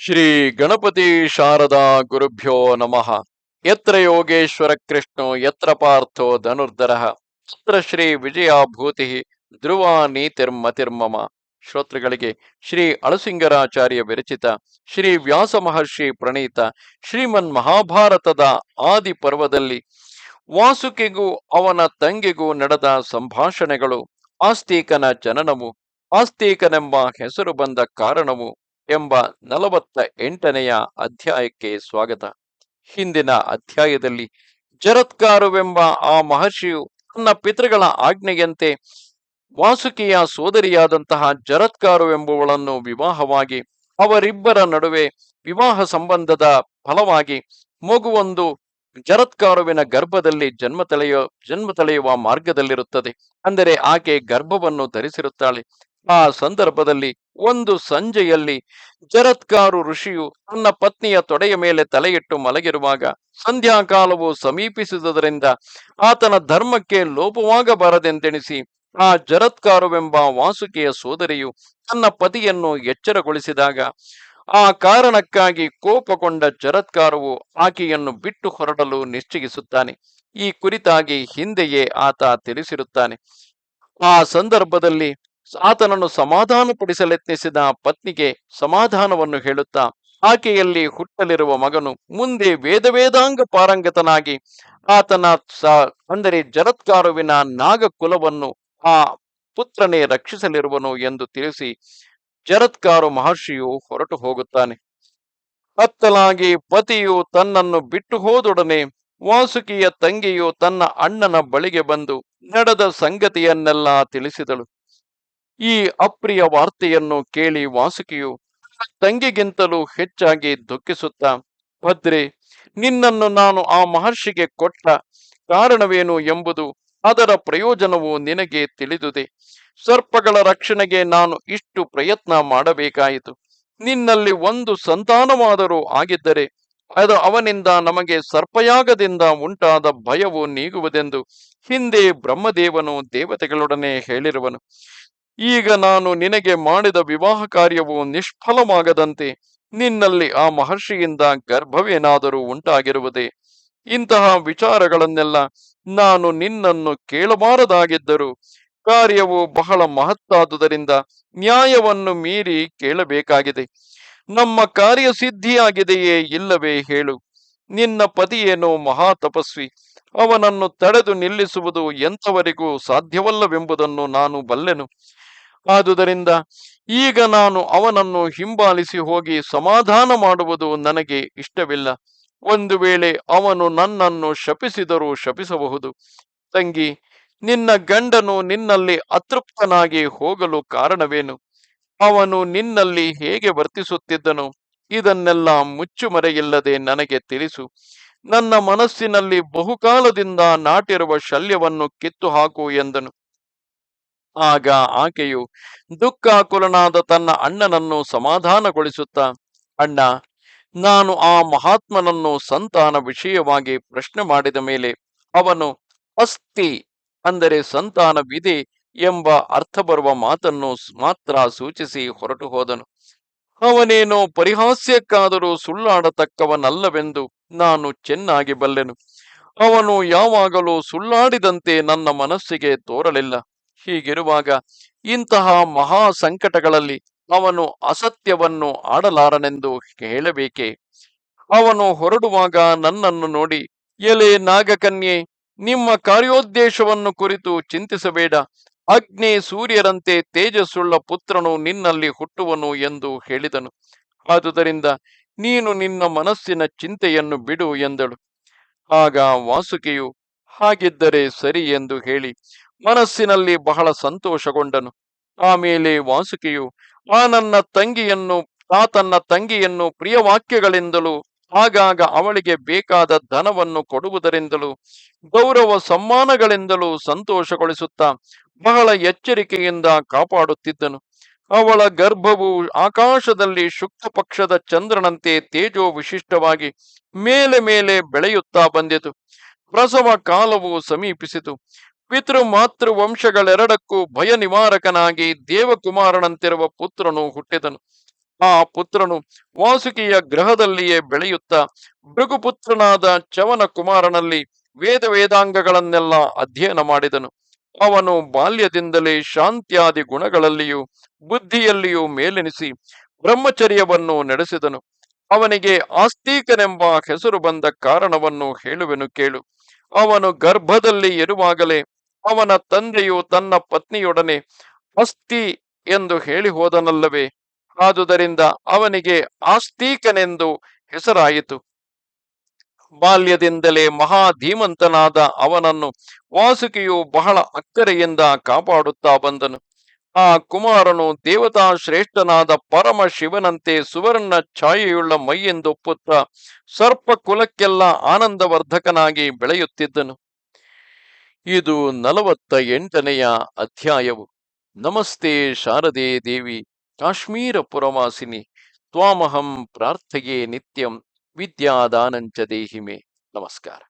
ಶ್ರೀ ಗಣಪತಿ ಶಾರದಾ ಗುರುಭ್ಯೋ ನಮಃ. ಯತ್ರ ಯೋಗೇಶ್ವರ ಕೃಷ್ಣೋ, ಯತ್ರ ಪಾರ್ಥೋ ಧನುರ್ಧರ. ಯತ್ರ ಶ್ರೀ ವಿಜಯಾಭೂತಿ ಧ್ರುವ ನೀತಿರ್ಮತಿರ್ಮಮ ಶ್ರೋತೃಗಳಿಗೆ ಶ್ರೀ ಅಳಸಿಂಗರಾಚಾರ್ಯ ವಿರಚಿತ, ಶ್ರೀ ವ್ಯಾಸ ಮಹರ್ಷಿ ಪ್ರಣೀತ, ಶ್ರೀಮನ್ ಮಹಾಭಾರತದ ಆದಿ ಪರ್ವದಲ್ಲಿ ವಾಸುಕಿಗೂ ಅವನ ತಂಗಿಗೂ ನಡೆದ ಸಂಭಾಷಣೆಗಳು ಆಸ್ತಿಕನ ಜನನವು, ಆಸ್ತಿಕನೆಂಬ ಹೆಸರು ಬಂದ ಕಾರಣವು ಎಂಬ ನಲವತ್ತ ಎಂಟನೆಯ ಅಧ್ಯಾಯಕ್ಕೆ ಸ್ವಾಗತ. ಹಿಂದಿನ ಅಧ್ಯಾಯದಲ್ಲಿ ಜರತ್ಕಾರುವೆಂಬ ಆ ಮಹರ್ಷಿಯು ತನ್ನ ಪಿತೃಗಳ ಆಜ್ಞೆಯಂತೆ ವಾಸುಕಿಯ ಸೋದರಿಯಾದಂತಹ ಜರತ್ಕಾರುವೆಂಬುವಳನ್ನು ವಿವಾಹವಾಗಿ ಅವರಿಬ್ಬರ ನಡುವೆ ವಿವಾಹ ಸಂಬಂಧದ ಫಲವಾಗಿ ಮಗುವೊಂದು ಜರತ್ಕಾರುವಿನ ಗರ್ಭದಲ್ಲಿ ಜನ್ಮ ತಳೆಯೋ, ಜನ್ಮ ತಳೆಯುವ ಮಾರ್ಗದಲ್ಲಿರುತ್ತದೆ. ಅಂದರೆ ಆಕೆ ಗರ್ಭವನ್ನು ಧರಿಸಿರುತ್ತಾಳೆ. ಆ ಸಂದರ್ಭದಲ್ಲಿ ಒಂದು ಸಂಜೆಯಲ್ಲಿ ಜರತ್ಕಾರು ಋಷಿಯು ತನ್ನ ಪತ್ನಿಯ ತೊಡೆಯ ಮೇಲೆ ತಲೆಯಿಟ್ಟು ಮಲಗಿರುವಾಗ ಸಂಧ್ಯಾಕಾಲವು ಸಮೀಪಿಸಿದುದರಿಂದ ಆತನ ಧರ್ಮಕ್ಕೆ ಲೋಪವಾಗಬಾರದೆಂದೆಣಿಸಿ ಆ ಜರತ್ಕಾರುವೆಂಬ ವಾಸುಕಿಯ ಸೋದರಿಯು ತನ್ನ ಪತಿಯನ್ನು ಎಚ್ಚರಗೊಳಿಸಿದಾಗ ಆ ಕಾರಣಕ್ಕಾಗಿ ಕೋಪಗೊಂಡ ಜರತ್ಕಾರವು ಆಕೆಯನ್ನು ಬಿಟ್ಟು ಹೊರಡಲು ನಿಶ್ಚಯಿಸುತ್ತಾನೆ. ಈ ಕುರಿತಾಗಿ ಹಿಂದೆಯೇ ಆತ ತಿಳಿಸಿರುತ್ತಾನೆ. ಆ ಸಂದರ್ಭದಲ್ಲಿ ಆತನನ್ನು ಸಮಾಧಾನಪಡಿಸಲೆತ್ನಿಸಿದ ಪತ್ನಿಗೆ ಸಮಾಧಾನವನ್ನು ಹೇಳುತ್ತಾ, ಆಕೆಯಲ್ಲಿ ಹುಟ್ಟಲಿರುವ ಮಗನು ಮುಂದೆ ವೇದವೇದಾಂಗ ಪಾರಂಗತನಾಗಿ ಆತನ ಸ, ಅಂದರೆ ಜರತ್ಕಾರುವಿನ ನಾಗಕುಲವನ್ನು ಆ ಪುತ್ರನೇ ರಕ್ಷಿಸಲಿರುವನು ಎಂದು ತಿಳಿಸಿ ಜರತ್ಕಾರು ಮಹರ್ಷಿಯು ಹೊರಟು ಹೋಗುತ್ತಾನೆ. ಅತ್ತಲಾಗಿ ಪತಿಯು ತನ್ನನ್ನು ಬಿಟ್ಟು ಹೋದೊಡನೆ ವಾಸುಕಿಯ ತಂಗಿಯು ತನ್ನ ಅಣ್ಣನ ಬಳಿಗೆ ಬಂದು ನಡೆದ ಸಂಗತಿಯನ್ನೆಲ್ಲ ತಿಳಿಸಿದಳು. ಈ ಅಪ್ರಿಯ ವಾರ್ತೆಯನ್ನು ಕೇಳಿ ವಾಸುಕಿಯು ತಂಗಿಗಿಂತಲೂ ಹೆಚ್ಚಾಗಿ ದುಃಖಿಸುತ್ತ, ಭದ್ರೆ, ನಿನ್ನನ್ನು ನಾನು ಆ ಮಹರ್ಷಿಗೆ ಕೊಟ್ಟ ಕಾರಣವೇನು ಎಂಬುದು ಅದರ ಪ್ರಯೋಜನವು ನಿನಗೆ ತಿಳಿದುದೆ. ಸರ್ಪಗಳ ರಕ್ಷಣೆಗೆ ನಾನು ಇಷ್ಟು ಪ್ರಯತ್ನ ಮಾಡಬೇಕಾಯಿತು. ನಿನ್ನಲ್ಲಿ ಒಂದು ಸಂತಾನವಾದರೂ ಆಗಿದ್ದರೆ ಅದು ಅವನಿಂದ ನಮಗೆ ಸರ್ಪಯಾಗದಿಂದ ಉಂಟಾದ ಭಯವು ನೀಗುವುದೆಂದು ಹಿಂದೆ ಬ್ರಹ್ಮದೇವನು ದೇವತೆಗಳೊಡನೆ ಹೇಳಿರುವನು. ಈಗ ನಾನು ನಿನಗೆ ಮಾಡಿದ ವಿವಾಹ ಕಾರ್ಯವು ನಿಷ್ಫಲವಾಗದಂತೆ ನಿನ್ನಲ್ಲಿ ಆ ಮಹರ್ಷಿಯಿಂದ ಗರ್ಭವೇನಾದರೂ ಉಂಟಾಗಿರುವುದೇ? ಇಂತಹ ವಿಚಾರಗಳನ್ನೆಲ್ಲ ನಾನು ನಿನ್ನನ್ನು ಕೇಳಬಾರದಾಗಿದ್ದರೂ ಕಾರ್ಯವು ಬಹಳ ಮಹತ್ತಾದುದರಿಂದ ನ್ಯಾಯವನ್ನು ಮೀರಿ ಕೇಳಬೇಕಾಗಿದೆ. ನಮ್ಮ ಕಾರ್ಯ ಸಿದ್ಧಿಯಾಗಿದೆಯೇ ಇಲ್ಲವೇ ಹೇಳು. ನಿನ್ನ ಪತಿಯೇನೋ ಮಹಾ ತಪಸ್ವಿ ಅವನನ್ನು ತಡೆದು ನಿಲ್ಲಿಸುವುದು ಎಂಥವರೆಗೂ ಸಾಧ್ಯವಲ್ಲವೆಂಬುದನ್ನು ನಾನು ಬಲ್ಲೆನು. ಆದುದರಿಂದ ಈಗ ನಾನು ಅವನನ್ನು ಹಿಂಬಾಲಿಸಿ ಹೋಗಿ ಸಮಾಧಾನ ಮಾಡುವುದು ನನಗೆ ಇಷ್ಟವಿಲ್ಲ. ಒಂದು ವೇಳೆ ಅವನು ನನ್ನನ್ನು ಶಪಿಸಿದರೂ ಶಪಿಸಬಹುದು. ತಂಗಿ, ನಿನ್ನ ಗಂಡನು ನಿನ್ನಲ್ಲಿ ಅತೃಪ್ತನಾಗಿ ಹೋಗಲು ಕಾರಣವೇನು? ಅವನು ನಿನ್ನಲ್ಲಿ ಹೇಗೆ ವರ್ತಿಸುತ್ತಿದ್ದನು? ಇದನ್ನೆಲ್ಲ ಮುಚ್ಚುಮರೆಯಿಲ್ಲದೆ ನನಗೆ ತಿಳಿಸು. ನನ್ನ ಮನಸ್ಸಿನಲ್ಲಿ ಬಹುಕಾಲದಿಂದ ನಾಟಿರುವ ಶಲ್ಯವನ್ನು ಕಿತ್ತು ಹಾಕು ಎಂದನು. ಆಗ ಆಕೆಯು ದುಃಖಾಕುಲನಾದ ತನ್ನ ಅಣ್ಣನನ್ನು ಸಮಾಧಾನಗೊಳಿಸುತ್ತಾ, ಅಣ್ಣ, ನಾನು ಆ ಮಹಾತ್ಮನನ್ನು ಸಂತಾನ ವಿಷಯವಾಗಿ ಪ್ರಶ್ನೆ ಮಾಡಿದ ಮೇಲೆ ಅವನು ಅಸ್ತಿ ಅಂದರೆ ಸಂತಾನವಿದೆ ಎಂಬ ಅರ್ಥ ಬರುವ ಮಾತನ್ನು ಮಾತ್ರ ಸೂಚಿಸಿ ಹೊರಟು ಹೋದನು. ಅವನೇನೋ ಪರಿಹಾಸ್ಯಕ್ಕಾದರೂ ಸುಳ್ಳಾಡತಕ್ಕವನಲ್ಲವೆಂದು ನಾನು ಚೆನ್ನಾಗಿ ಬಲ್ಲೆನು. ಅವನು ಯಾವಾಗಲೂ ಸುಳ್ಳಾಡಿದಂತೆ ನನ್ನ ಮನಸ್ಸಿಗೆ ತೋರಲಿಲ್ಲ. ಹೀಗಿರುವಾಗ ಇಂತಹ ಮಹಾ ಸಂಕಟಗಳಲ್ಲಿ ಅವನು ಅಸತ್ಯವನ್ನು ಆಡಲಾರನೆಂದು ಹೇಳಬೇಕೆ? ಅವನು ಹೊರಡುವಾಗ ನನ್ನನ್ನು ನೋಡಿ, ಎಲೆ ನಾಗಕನ್ಯೆ, ನಿಮ್ಮ ಕಾರ್ಯೋದ್ದೇಶವನ್ನು ಕುರಿತು ಚಿಂತಿಸಬೇಡ. ಅಗ್ನಿ ಸೂರ್ಯರಂತೆ ತೇಜಸ್ಸುಳ್ಳ ಪುತ್ರನು ನಿನ್ನಲ್ಲಿ ಹುಟ್ಟುವನು ಎಂದು ಹೇಳಿದನು. ಆದುದರಿಂದ ನೀನು ನಿನ್ನ ಮನಸ್ಸಿನ ಚಿಂತೆಯನ್ನು ಬಿಡು ಎಂದಳು. ಆಗ ವಾಸುಕಿಯು ಹಾಗಿದ್ದರೆ ಸರಿ ಎಂದು ಹೇಳಿ ಮನಸ್ಸಿನಲ್ಲಿ ಬಹಳ ಸಂತೋಷಗೊಂಡನು. ಆಮೇಲೆ ವಾಸುಕಿಯು, ಆ ನನ್ನ ತಂಗಿಯನ್ನು, ಆ ತನ್ನ ತಂಗಿಯನ್ನು ಪ್ರಿಯವಾಕ್ಯಗಳಿಂದಲೂ, ಆಗಾಗ ಅವಳಿಗೆ ಬೇಕಾದ ಧನವನ್ನು ಕೊಡುವುದರಿಂದಲೂ, ಗೌರವ ಸಮ್ಮಾನಗಳಿಂದಲೂ ಸಂತೋಷಗೊಳಿಸುತ್ತಾ ಬಹಳ ಎಚ್ಚರಿಕೆಯಿಂದ ಕಾಪಾಡುತ್ತಿದ್ದನು. ಅವಳ ಗರ್ಭವು ಆಕಾಶದಲ್ಲಿ ಶುಕ್ಲ ಪಕ್ಷದ ಚಂದ್ರನಂತೆ ತೇಜೋ ವಿಶಿಷ್ಟವಾಗಿ ಮೇಲೆ ಮೇಲೆ ಬೆಳೆಯುತ್ತಾ ಬಂದಿತು. ಪ್ರಸವ ಕಾಲವು ಸಮೀಪಿಸಿತು. ಪಿತೃ ಮಾತೃ ವಂಶಗಳೆರಡಕ್ಕೂ ಭಯ ನಿವಾರಕನಾಗಿ ದೇವಕುಮಾರನಂತಿರುವ ಪುತ್ರನು ಹುಟ್ಟಿದನು. ಆ ಪುತ್ರನು ವಾಸುಕಿಯ ಗ್ರಹದಲ್ಲಿಯೇ ಬೆಳೆಯುತ್ತಾ ಭೃಗುಪುತ್ರನಾದ ಚವನ ಕುಮಾರನಲ್ಲಿ ವೇದ ವೇದಾಂಗಗಳನ್ನೆಲ್ಲ ಅಧ್ಯಯನ ಮಾಡಿದನು. ಅವನು ಬಾಲ್ಯದಿಂದಲೇ ಶಾಂತ್ಯಾದಿ ಗುಣಗಳಲ್ಲಿಯೂ ಬುದ್ಧಿಯಲ್ಲಿಯೂ ಮೇಲೆನಿಸಿ ಬ್ರಹ್ಮಚರ್ಯವನ್ನು ನಡೆಸಿದನು. ಅವನಿಗೆ ಆಸ್ತಿಕನೆಂಬ ಹೆಸರು ಬಂದ ಕಾರಣವನ್ನು ಹೇಳುವೆನು ಕೇಳು. ಅವನು ಗರ್ಭದಲ್ಲಿ ಇರುವಾಗಲೇ ಅವನ ತಂದೆಯು ತನ್ನ ಪತ್ನಿಯೊಡನೆ ಅಸ್ತಿ ಎಂದು ಹೇಳಿ ಹೋದನಲ್ಲವೇ? ಆದುದರಿಂದ ಅವನಿಗೆ ಆಸ್ತಿಕನೆಂದು ಹೆಸರಾಯಿತು. ಬಾಲ್ಯದಿಂದಲೇ ಮಹಾಧೀಮಂತನಾದ ಅವನನ್ನು ವಾಸುಕಿಯು ಬಹಳ ಅಕ್ಕರೆಯಿಂದ ಕಾಪಾಡುತ್ತಾ ಬಂದನು. ಆ ಕುಮಾರನು ದೇವತಾ ಶ್ರೇಷ್ಠನಾದ ಪರಮ ಶಿವನಂತೆ ಸುವರ್ಣ ಛಾಯೆಯುಳ್ಳ ಮೈಯೆಂದೊಪ್ಪುತ್ತ ಸರ್ಪ ಕುಲಕ್ಕೆಲ್ಲ ಆನಂದವರ್ಧಕನಾಗಿ ಬೆಳೆಯುತ್ತಿದ್ದನು. ಇದು ನಲವತ್ತ ಎಂಟನೆಯ ಅಧ್ಯಾಯವು. ನಮಸ್ತೆ ಶಾರದೆ ದೇವಿ ಕಾಶ್ಮೀರ ಪುರವಾಸಿನಿ ತ್ವಾಮಹಂ ಪ್ರಾರ್ಥೆಯೇ ನಿತ್ಯಂ ವಿದ್ಯಾದಾನಂಚ ದೇಹಿಮೆ. ನಮಸ್ಕಾರ.